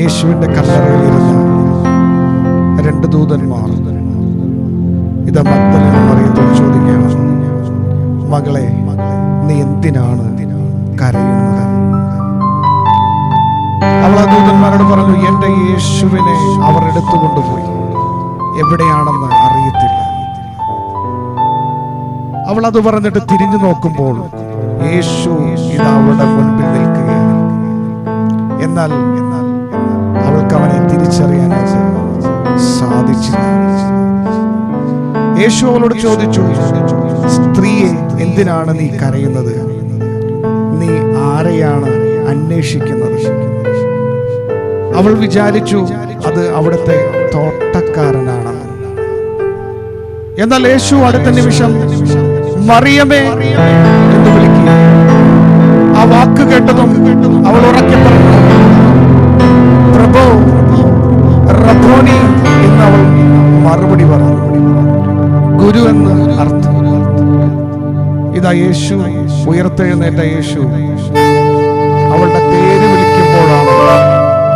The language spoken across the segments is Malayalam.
യേശുവിന്റെ കല്ലറയിലിരുന്ന രണ്ട് ദൂതന്മാർ ഇത് മറിയത്തോട് ചോദിക്കുകയാണ്. മകളെ നീ എന്തിനാണ് കരയുന്നത്? അവൾ ദൂതന്മാരോട് പറഞ്ഞു എന്റെ യേശുവിനെ അവർ എടുത്തുകൊണ്ടുപോയി. എവിടെയാണെന്ന് അറിയത്തില്ല. അവൾ അത് പറഞ്ഞിട്ട് തിരിഞ്ഞു നോക്കുമ്പോൾ യേശു ഇതാ അവളുടെ മുൻപിൽ നിൽക്കുകയാണ് എന്നാൽ അവൾക്ക് അവനെ തിരിച്ചറിയാൻ യേശു അവളോട് ചോദിച്ചു സ്ത്രീയെ എന്തിനാണ് നീ കരയുന്നത്? നീ ആരെയാണ് അന്വേഷിക്കുന്നത്? അവൾ വിചാരിച്ചു അത് അവിടുത്തെ തോട്ടക്കാരനാണ്. എന്നാൽ യേശു അടുത്ത നിമിഷം മറിയമേ എന്ന് മറുപടി പറഞ്ഞു ഗുരു എന്ന് അർത്ഥം. ഇതാ യേശു ഉയർത്തെഴുന്നേറ്റ യേശു. അവളുടെ പേര് വിളിക്കുമ്പോഴാണ്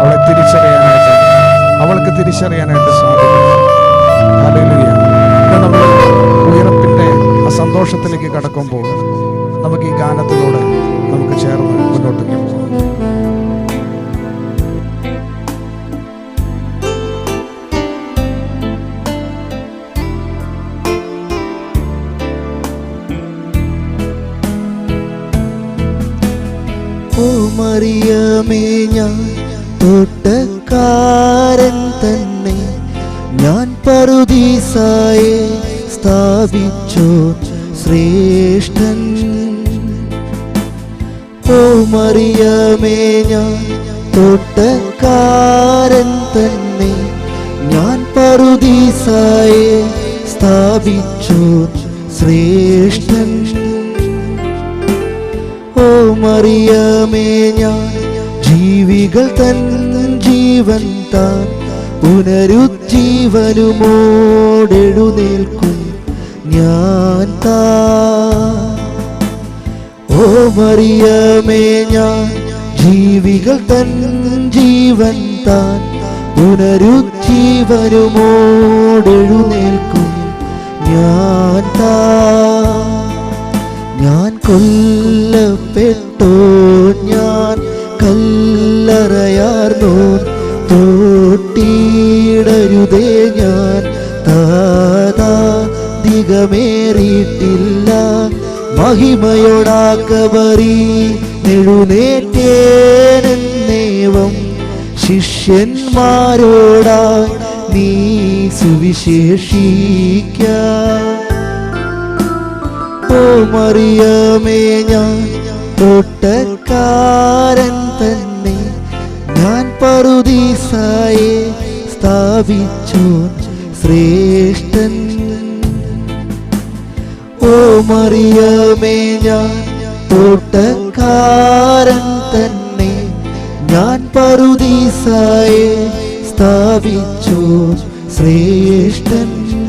അവളെ തിരിച്ചറിയാനായിട്ട് അവൾക്ക് തിരിച്ചറിയാനായിട്ട് സാധിക്കും നമ്മൾ ഉയർപ്പിന്റെ ആ സന്തോഷത്തിലേക്ക് കടക്കുമ്പോൾ നമുക്ക് ഈ ഗാനത്തിലൂടെ നമുക്ക് ചേർന്ന് മുന്നോട്ടേക്ക് മറിയമേ ഞാൻ തോട്ടക്കാരൻ തന്നെ. ഞാൻ പറുദീസായെ സ്ഥാപിച്ചു ശ്രേഷ്ഠൻ. ഓ മറിയമേ ഞാൻ തോട്ടക്കാരൻ തന്നെ. ഞാൻ പറുദീസായെ സ്ഥാപിച്ചു ശ്രേഷ്ഠൻ. മറിയമേ ഞാൻ. ജീവികൾ തൻ ജീവൻ താൻ. പുനരുജ്ജീവനുമോടെഴുന്നേൽക്കും ഞാൻ താ ഓ മറിയമേ ഞാൻ. ജീവികൾ തൻ ജീവൻ താൻ. പുനരുജ്ജീവനുമോടെഴുന്നേൽക്കും ഞാൻ താ ഞാൻ കൊല്ലപ്പെട്ടോ ഞാൻ കല്ലറയാർന്നോ. തോട്ടിയിടരുതേ ഞാൻ. താതാ ദിഗമേറിയിട്ടില്ല. മഹിമയോടാക്കബറി നെഴുന്നേറ്റേനെന്നേവം ശിഷ്യന്മാരോടായി നീ സുവിശേഷിക്ക. ഓ മറിയമേ ഞാൻ തോട്ടക്കാരൻ തന്നെ ഞാൻ പറുദീസായെ സ്ഥാപിച്ചു. ശ്രേഷ്ഠൻ. ഓ മറിയമേ ഞാൻ തോട്ടക്കാരൻ തന്നെ ഞാൻ പറുദീസായെ സ്ഥാപിച്ചു. ശ്രേഷ്ഠൻ.